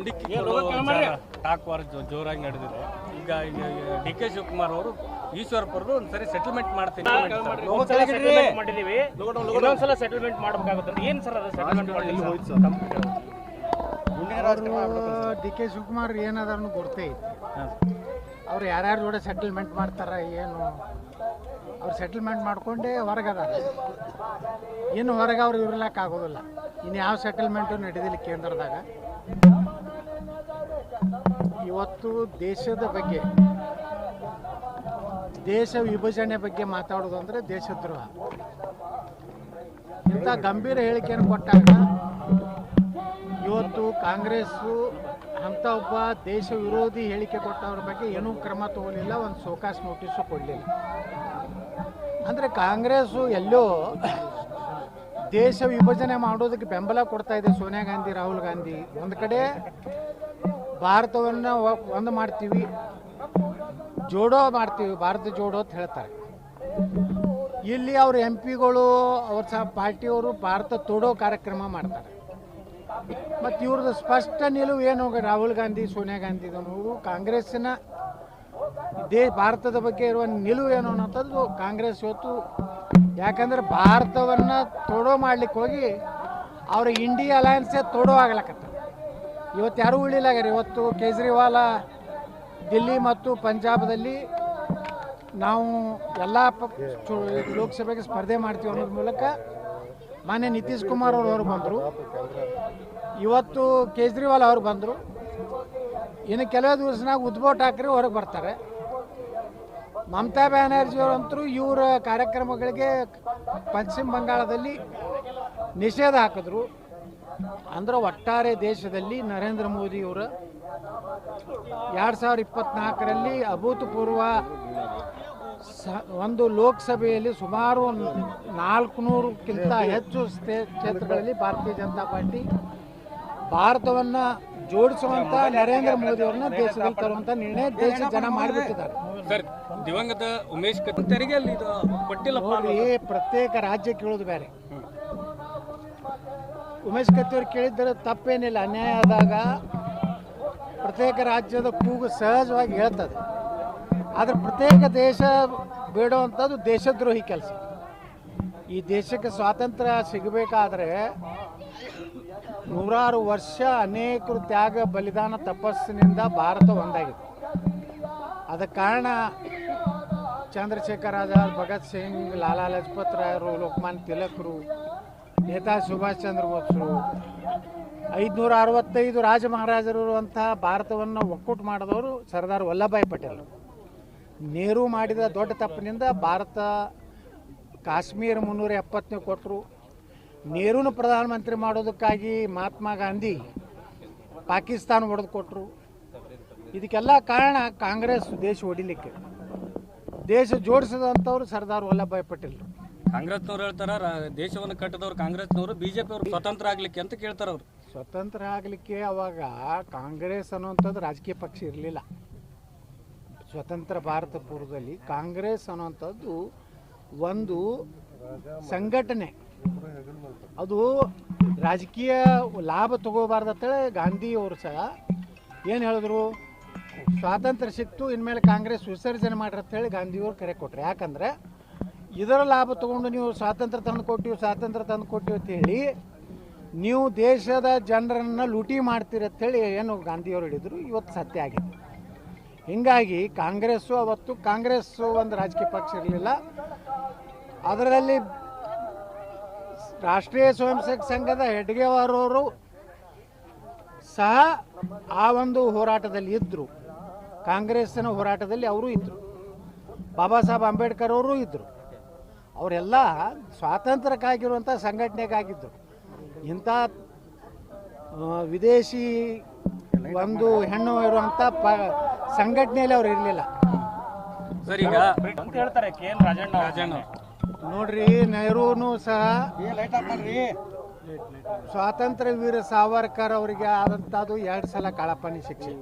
ಗುಂಡಿ talk war ಜೋರಾಗಿ ನಡೆದಿದೆ. ಈಗ ಈಗ ಡಿ ಕೆ ಶಿವಕುಮಾರ್ ಅವರು ಈಶ್ವರಪುರದು ಒಂದ್ಸರಿ ಸೆಟಲ್ಮೆಂಟ್ ಮಾಡ್ತೀನಿ ಮಾಡಿದೀವಿ ಇನ್ನೊಂದ್ಸಲ ಸೆಟಲ್ಮೆಂಟ್ ಮಾಡ್ಬೇಕಾಗುತ್ತೆ. ಏನ್ ಸರ್ ಅದು ಸೆಟಲ್ಮೆಂಟ್ ಡಿ ಕೆ ಶಿವಕುಮಾರ್ ಏನದಾರನು ಗೊತ್ತೇ ಅವ್ರು ಯಾರ್ಯಾರ ಜೋಡೆ ಸೆಟಲ್ಮೆಂಟ್ ಮಾಡ್ತಾರ ಏನು? ಅವ್ರು ಸೆಟಲ್ಮೆಂಟ್ ಮಾಡ್ಕೊಂಡೇ ಹೊರಗದಾರ. ಇನ್ನು ಹೊರಗೆ ಅವ್ರು ಇರ್ಲಕ್ಕೆ ಆಗೋದಿಲ್ಲ ಇನ್ನು ಯಾವ ಸೆಟಲ್ಮೆಂಟು ನಡೆದಿಲ್ಲ ಕೇಂದ್ರದಾಗ. ಇವತ್ತು ದೇಶದ ಬಗ್ಗೆ, ದೇಶ ವಿಭಜನೆ ಬಗ್ಗೆ ಮಾತಾಡೋದು ಅಂದರೆ ದೇಶದ್ರೋಹ. ಇಂಥ ಗಂಭೀರ ಹೇಳಿಕೆಯನ್ನು ಕೊಟ್ಟಾಗ ಇವತ್ತು ಕಾಂಗ್ರೆಸ್ಸು ಅಂಥ ಒಬ್ಬ ದೇಶ ವಿರೋಧಿ ಹೇಳಿಕೆ ಕೊಟ್ಟವ್ರ ಬಗ್ಗೆ ಏನೂ ಕ್ರಮ ತಗೊಳ್ಳಿಲ್ಲ, ಒಂದು ಸೋಕಾಸ್ ನೋಟಿಸು ಕೊಡಲಿಲ್ಲ. ಅಂದರೆ ಕಾಂಗ್ರೆಸ್ಸು ಎಲ್ಲೋ ದೇಶ ವಿಭಜನೆ ಮಾಡೋದಕ್ಕೆ ಬೆಂಬಲ ಕೊಡ್ತಾ ಇದೆ ಸೋನಿಯಾ ಗಾಂಧಿ, ರಾಹುಲ್ ಗಾಂಧಿ. ಒಂದು ಕಡೆ ಭಾರತವನ್ನು ಒಂದು ಮಾಡ್ತೀವಿ, ಜೋಡೋ ಮಾಡ್ತೀವಿ, ಭಾರತ ಜೋಡೋ ಅಂತ ಹೇಳ್ತಾರೆ. ಇಲ್ಲಿ ಅವ್ರ ಎಂ ಪಿಗಳು ಅವ್ರ ಸಹ ಪಾರ್ಟಿಯವರು ಭಾರತ ತೋಡೋ ಕಾರ್ಯಕ್ರಮ ಮಾಡ್ತಾರೆ. ಮತ್ತು ಇವ್ರದ್ದು ಸ್ಪಷ್ಟ ನಿಲುವು ಏನು, ರಾಹುಲ್ ಗಾಂಧಿ, ಸೋನಿಯಾ ಗಾಂಧಿದವರು ಕಾಂಗ್ರೆಸ್ಸಿನ ದೇ ಭಾರತದ ಬಗ್ಗೆ ಇರುವ ನಿಲುವು ಏನು ಅನ್ನೋಂಥದ್ದು ಕಾಂಗ್ರೆಸ್ ಇವತ್ತು, ಯಾಕಂದ್ರೆ ಭಾರತವನ್ನು ತೋಡೋ ಮಾಡ್ಲಿಕ್ಕೆ ಹೋಗಿ ಅವ್ರ ಇಂಡಿಯಾ ಅಲಯನ್ಸೇ ತೋಡೋ ಆಗ್ಲಕತ್ತ ಇವತ್ತು ಯಾರೂ ಉಳಿಲಾಗ್ಯಾರ ಇವತ್ತು ಕೇಜ್ರಿವಾಲ, ದಿಲ್ಲಿ ಮತ್ತು ಪಂಜಾಬದಲ್ಲಿ ನಾವು ಎಲ್ಲ ಲೋಕಸಭೆಗೆ ಸ್ಪರ್ಧೆ ಮಾಡ್ತೀವಿ ಅನ್ನೋದ್ರ ಮೂಲಕ ಮಾನ್ಯ ನಿತೀಶ್ ಕುಮಾರ್ ಅವರು ಅವರು ಬಂದರು. ಇವತ್ತು ಕೇಜ್ರಿವಾಲ್ ಅವರು ಬಂದರು. ಇನ್ನು ಕೆಲವೇ ದಿವಸನಾಗ ಉದ್ಭವ್ ಠಾಕ್ರೆ ಹೊರಗೆ ಬರ್ತಾರೆ. ಮಮತಾ ಬ್ಯಾನರ್ಜಿ ಅವರಂತರೂ ಇವರ ಕಾರ್ಯಕ್ರಮಗಳಿಗೆ ಪಶ್ಚಿಮ ಬಂಗಾಳದಲ್ಲಿ ನಿಷೇಧ ಹಾಕಿದ್ರು. ಅಂದ್ರೆ ಒಟ್ಟಾರೆ ದೇಶದಲ್ಲಿ ನರೇಂದ್ರ ಮೋದಿಯವರ ಎರಡು ಸಾವಿರ ಇಪ್ಪತ್ನಾಲ್ಕರಲ್ಲಿ ಅಭೂತಪೂರ್ವ ಸ- ಒಂದು ಲೋಕಸಭೆಯಲ್ಲಿ ಸುಮಾರು ನಾಲ್ಕುನೂರಕ್ಕಿಂತ ಹೆಚ್ಚು ಕ್ಷೇತ್ರಗಳಲ್ಲಿ ಭಾರತೀಯ ಜನತಾ ಪಾರ್ಟಿ ಭಾರತವನ್ನು ಜೋಡಿಸುವಂತ ನರೇಂದ್ರ ಮೋದಿ ಅವ್ರನ್ನ ದೇಶದಲ್ಲಿ ತರುವಂತ ನಿರ್ಣಯ ದೇಶ ಜನ ಮಾಡಿಬಿಟ್ಟಿದ್ದಾರೆ. ದಿವಂಗತ ಉಮೇಶ್ ತೆರಿಗೆ ಪ್ರತ್ಯೇಕ ರಾಜ್ಯ ಕೇಳೋದು ಬೇರೆ. ಉಮೇಶ್ ಕತ್ತಿ ಕೇಳಿದ್ರೆ ತಪ್ಪೇನಿಲ್ಲ. ಅನ್ಯಾಯ ಆದಾಗ ಪ್ರತ್ಯೇಕ ರಾಜ್ಯದ ಕೂಗು ಸಹಜವಾಗಿ ಹೇಳ್ತದೆ. ಆದರೆ ಪ್ರತ್ಯೇಕ ದೇಶ ಬೇಡುವಂಥದ್ದು ದೇಶದ್ರೋಹಿ ಕೆಲಸ. ಈ ದೇಶಕ್ಕೆ ಸ್ವಾತಂತ್ರ್ಯ ಸಿಗಬೇಕಾದ್ರೆ ನೂರಾರು ವರ್ಷ ಅನೇಕರು ತ್ಯಾಗ, ಬಲಿದಾನ, ತಪಸ್ಸಿನಿಂದ ಭಾರತ ಒಂದಾಗಿದೆ. ಅದ ಕಾರಣ ಚಂದ್ರಶೇಖರ್ ಆಜಾದ್, ಭಗತ್ ಸಿಂಗ್, ಲಾಲಾ ಲಜಪತ್ ರಾಯರು, ಲೋಕಮಾನ್ಯ ತಿಲಕರು ನೇತಾಜಿ ಸುಭಾಷ್ ಚಂದ್ರ ಬೋಸ್ರು. ಐದುನೂರ ಅರವತ್ತೈದು ರಾಜ ಮಹಾರಾಜರು ಭಾರತವನ್ನು ಒಕ್ಕೂಟ ಮಾಡಿದವರು ಸರ್ದಾರ್ ವಲ್ಲಭಾಯ್ ಪಟೇಲ್. ನೆಹರು ಮಾಡಿದ ದೊಡ್ಡ ತಪ್ಪಿನಿಂದ ಭಾರತ ಕಾಶ್ಮೀರ ಮುನ್ನೂರ ಎಪ್ಪತ್ತನೇ ಕೊಟ್ಟರು ನೆಹರೂನು ಪ್ರಧಾನಮಂತ್ರಿ ಮಾಡೋದಕ್ಕಾಗಿ ಮಹಾತ್ಮ ಗಾಂಧಿ ಪಾಕಿಸ್ತಾನ ಹೊಡೆದು ಕೊಟ್ಟರು ಇದಕ್ಕೆಲ್ಲ ಕಾರಣ ಕಾಂಗ್ರೆಸ್ ದೇಶ ಹೊಡಿಲಿಕ್ಕೆ. ದೇಶ ಜೋಡಿಸಿದಂಥವ್ರು ಸರ್ದಾರ್ ವಲ್ಲಭಾಯ್ ಪಟೇಲ್. ಕಾಂಗ್ರೆಸ್ನವ್ರು ಹೇಳ್ತಾರ, ರಾ- ದೇಶವನ್ನು ಕಟ್ಟಿದವ್ರು ಕಾಂಗ್ರೆಸ್ನವರು ಬಿಜೆಪಿ ಅವರು ಸ್ವತಂತ್ರ ಆಗ್ಲಿಕ್ಕೆ ಅಂತ ಕೇಳ್ತಾರ ಅವ್ರು. ಸ್ವತಂತ್ರ ಆಗಲಿಕ್ಕೆ ಅವಾಗ ಕಾಂಗ್ರೆಸ್ ಅನ್ನುವಂಥದ್ದು ರಾಜಕೀಯ ಪಕ್ಷ ಇರಲಿಲ್ಲ. ಸ್ವತಂತ್ರ ಭಾರತ ಪೂರ್ವದಲ್ಲಿ ಕಾಂಗ್ರೆಸ್ ಅನ್ನುವಂಥದ್ದು ಒಂದು ಸಂಘಟನೆ. ಅದು ರಾಜಕೀಯ ಲಾಭ ತಗೋಬಾರ್ದು ಅಂತೇಳಿ ಗಾಂಧಿ ಅವರು ಸಹ ಏನು ಹೇಳಿದ್ರು? ಸ್ವಾತಂತ್ರ್ಯ ಸಿಕ್ತು, ಇನ್ಮೇಲೆ ಕಾಂಗ್ರೆಸ್ ವಿಸರ್ಜನೆ ಮಾಡ್ರಿ ಅಂತೇಳಿ ಗಾಂಧಿಯವರು ಕರೆ ಕೊಟ್ರು. ಯಾಕಂದ್ರೆ ಇದರ ಲಾಭ ತಗೊಂಡು ನೀವು ಸ್ವಾತಂತ್ರ್ಯ ತಂದು ಕೊಟ್ಟಿವಿ, ಸ್ವಾತಂತ್ರ್ಯ ತಂದು ಕೊಟ್ಟಿವಿ ಅಂತೇಳಿ ನೀವು ದೇಶದ ಜನರನ್ನು ಲೂಟಿ ಮಾಡ್ತೀರಿ ಅಂತೇಳಿ ಏನು ಗಾಂಧಿಯವರು ಹೇಳಿದರು. ಇವತ್ತು ಸತ್ಯ ಆಗಿದೆ. ಹೀಗಾಗಿ ಕಾಂಗ್ರೆಸ್ಸು ಅವತ್ತು, ಕಾಂಗ್ರೆಸ್ಸು ಒಂದು ರಾಜಕೀಯ ಪಕ್ಷ ಇರಲಿಲ್ಲ. ಅದರಲ್ಲಿ ರಾಷ್ಟ್ರೀಯ ಸ್ವಯಂ ಸೇವಕ ಸಂಘದ ಹೆಡ್ಗೆವಾರವರು ಸಹ ಆ ಒಂದು ಹೋರಾಟದಲ್ಲಿ ಇದ್ದರು ಕಾಂಗ್ರೆಸ್ಸಿನ ಹೋರಾಟದಲ್ಲಿ ಅವರು ಇದ್ದರು ಬಾಬಾ ಸಾಹೇಬ್ ಅಂಬೇಡ್ಕರ್ ಅವರು ಇದ್ದರು ಅವರೆಲ್ಲ ಸ್ವಾತಂತ್ರ್ಯಕ್ಕಾಗಿರುವಂಥ ಸಂಘಟನೆಗಾಗಿದ್ದು ಇಂಥ ವಿದೇಶಿ ಒಂದು ಹೆಣ್ಣು ಇರುವಂಥ ಪ ಸಂಘಟನೆಯಲ್ಲಿ ಅವ್ರು ಇರಲಿಲ್ಲ. ಸರ್ ಈಗ ಅಂತ ಹೇಳ್ತಾರೆ ಕೆ ಎನ್ ರಾಜಣ್ಣ ರಾಜಣ್ಣ ನೋಡ್ರಿ ನೆಹರೂನು ಸಹ ಸ್ವಾತಂತ್ರ್ಯ ವೀರ ಸಾವರ್ಕರ್ ಅವರಿಗೆ ಆದಂಥದ್ದು ಎರಡು ಸಲ ಕಾಳಪ್ಪನಿ ಶಿಕ್ಷೆ.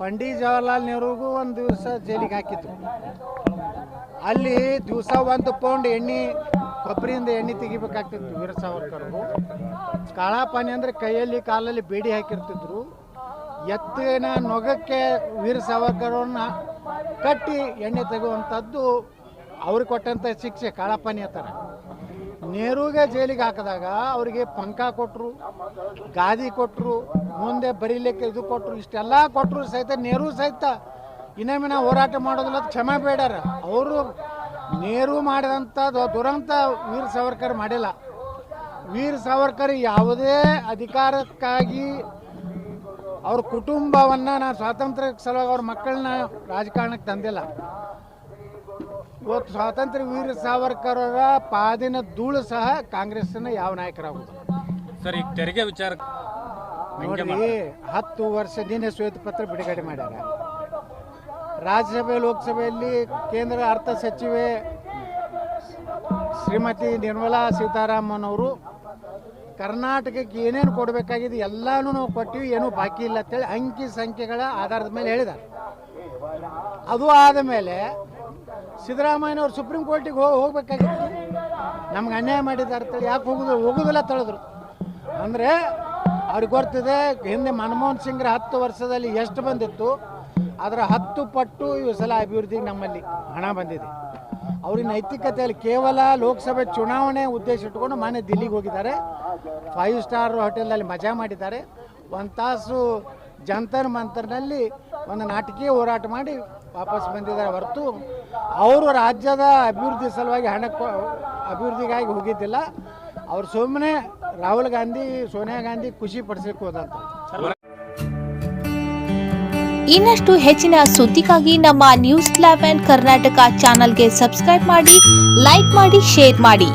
ಪಂಡಿತ್ ಜವಾಹರ್ಲಾಲ್ ನೆಹರುಗೂ ಒಂದು ದಿವಸ ಜೈಲಿಗೆ ಹಾಕಿದ್ರು ಅಲ್ಲಿ ದಿವಸ ಒಂದು ಪೌಂಡ್ ಎಣ್ಣೆ, ಕೊಬ್ಬರಿಯಿಂದ ಎಣ್ಣೆ ತೆಗಿಬೇಕಾಗ್ತಿತ್ತು ವೀರ ಸಾವರ್ಕರ್ರು ಕಾಳಾಪಾನಿ ಅಂದರೆ ಕೈಯಲ್ಲಿ ಕಾಲಲ್ಲಿ ಬೇಡಿ ಹಾಕಿರ್ತಿದ್ರು. ಎತ್ತಿನ ನೊಗಕ್ಕೆ ವೀರ ಸಾವರ್ಕರನ್ನ ಕಟ್ಟಿ ಎಣ್ಣೆ ತೆಗುವಂಥದ್ದು ಅವ್ರಿಗೆ ಕೊಟ್ಟಂಥ ಶಿಕ್ಷೆ ಕಾಳಾಪಾನಿ ಅಂತಾರೆ ನೇರುಗೆ ಜೈಲಿಗೆ ಹಾಕಿದಾಗ ಅವರಿಗೆ ಪಂಕ ಕೊಟ್ಟರು ಗಾದಿ ಕೊಟ್ಟರು ಮುಂದೆ ಬರೀಲಿಕ್ಕೆ ಇದು ಕೊಟ್ಟರು ಇಷ್ಟೆಲ್ಲ ಕೊಟ್ಟರು ಸಹಿತ ನೇರು ಸಹಿತ ಇನ್ನೊಮ್ಮೆ ನಾವು ಹೋರಾಟ ಮಾಡೋದಿಲ್ಲ ಕ್ಷಮೆ ಬೇಡಾರ ಅವರು ನೇರು ಮಾಡಿದಂಥ ದುರಂತ ವೀರ್ ಸಾವರ್ಕರ್ ಮಾಡಿಲ್ಲ. ವೀರ್ ಸಾವರ್ಕರ್ ಯಾವುದೇ ಅಧಿಕಾರಕ್ಕಾಗಿ ಅವ್ರ ಕುಟುಂಬವನ್ನು ನಾನು ಸ್ವಾತಂತ್ರ್ಯ ಸಲುವಾಗಿ ಅವ್ರ ಮಕ್ಕಳನ್ನ ರಾಜಕಾರಣಕ್ಕೆ ತಂದಿಲ್ಲ. ಇವತ್ತು ಸ್ವಾತಂತ್ರ್ಯ ವೀರ ಸಾವರ್ಕರರ ಪಾದಿನ ಧೂಳು ಸಹ ಕಾಂಗ್ರೆಸ್ನ ಯಾವ ನಾಯಕರಾಗುವುದು. ಸರ್ ಈಗ ತೆರಿಗೆ ವಿಚಾರ ನೋಡಿ ಹತ್ತು ವರ್ಷ ನಿನ್ನೆ ಶ್ವೇತ ಪತ್ರ ಬಿಡುಗಡೆ ಮಾಡ್ಯಾರ. ರಾಜ್ಯಸಭೆ, ಲೋಕಸಭೆಯಲ್ಲಿ ಕೇಂದ್ರ ಅರ್ಥ ಸಚಿವೆ ಶ್ರೀಮತಿ ನಿರ್ಮಲಾ ಸೀತಾರಾಮನ್ ಅವರು ಕರ್ನಾಟಕಕ್ಕೆ ಏನೇನು ಕೊಡಬೇಕಾಗಿದೆ ಎಲ್ಲಾನು ನಾವು ಕೊಟ್ಟಿವಿ, ಏನೂ ಬಾಕಿ ಇಲ್ಲ ಅಂತೇಳಿ ಅಂಕಿ ಸಂಖ್ಯೆಗಳ ಆಧಾರದ ಮೇಲೆ ಹೇಳಿದ್ದಾರೆ. ಅದು ಆದ ಮೇಲೆ ಸಿದ್ದರಾಮಯ್ಯನವರು ಸುಪ್ರೀಂ ಕೋರ್ಟಿಗೆ ಹೋಗಿ ಹೋಗ್ಬೇಕಾಗಿತ್ತು. ನಮ್ಗೆ ಅನ್ಯಾಯ ಮಾಡಿದ್ದಾರೆ ಅಂತೇಳಿ ಯಾಕೆ ಹೋಗುದು, ಹೋಗುದಿಲ್ಲ ತಳೆದ್ರು ಅಂದರೆ ಅವ್ರಿಗೆ ಗೊತ್ತಿದೆ, ಹಿಂದೆ ಮನಮೋಹನ್ ಸಿಂಗ್ರ ಹತ್ತು ವರ್ಷದಲ್ಲಿ ಎಷ್ಟು ಬಂದಿತ್ತು ಅದರ ಹತ್ತು ಪಟ್ಟು ಈ ಸಲ ಅಭಿವೃದ್ಧಿಗೆ ನಮ್ಮಲ್ಲಿ ಹಣ ಬಂದಿದೆ. ಅವ್ರ ನೈತಿಕತೆಯಲ್ಲಿ ಕೇವಲ ಲೋಕಸಭೆ ಚುನಾವಣೆ ಉದ್ದೇಶ ಇಟ್ಕೊಂಡು ಮನೆ ದಿಲ್ಲಿಗೆ ಹೋಗಿದ್ದಾರೆ. ಫೈವ್ ಸ್ಟಾರ್ ಹೋಟೆಲ್ನಲ್ಲಿ ಮಜಾ ಮಾಡಿದ್ದಾರೆ. ಒಂದು ತಾಸು ಜಂತರ್ ಮಂತರ್ನಲ್ಲಿ ಒಂದು ನಾಟಕೀಯ ಹೋರಾಟ ಮಾಡಿ ವಾಪಸ್ ಬಂದಿದ್ದಾರೆ. ಹೊರತು ಅವರು ರಾಜ್ಯದ ಅಭಿವೃದ್ಧಿ ಸಲುವಾಗಿ ಹಣ ಅಭಿವೃದ್ಧಿಗಾಗಿ ಹೋಗಿದ್ದಿಲ್ಲ. ಅವ್ರು ಸುಮ್ಮನೆ ರಾಹುಲ್ ಗಾಂಧಿ, ಸೋನಿಯಾ ಗಾಂಧಿ ಖುಷಿ ಪಡಿಸಲಿಕ್ಕೆ ಹೋದಂತ. ಇನ್ನಷ್ಟು ಹೆಚ್ಚಿನ ಸುದ್ದಿಗಾಗಿ ನಮ್ಮ ನ್ಯೂಸ್ ಲೆವೆನ್ ಕರ್ನಾಟಕ ಚಾನಲ್ಗೆ ಸಬ್ಸ್ಕ್ರೈಬ್ ಮಾಡಿ ಲೈಕ್ ಮಾಡಿ ಶೇರ್ ಮಾಡಿ.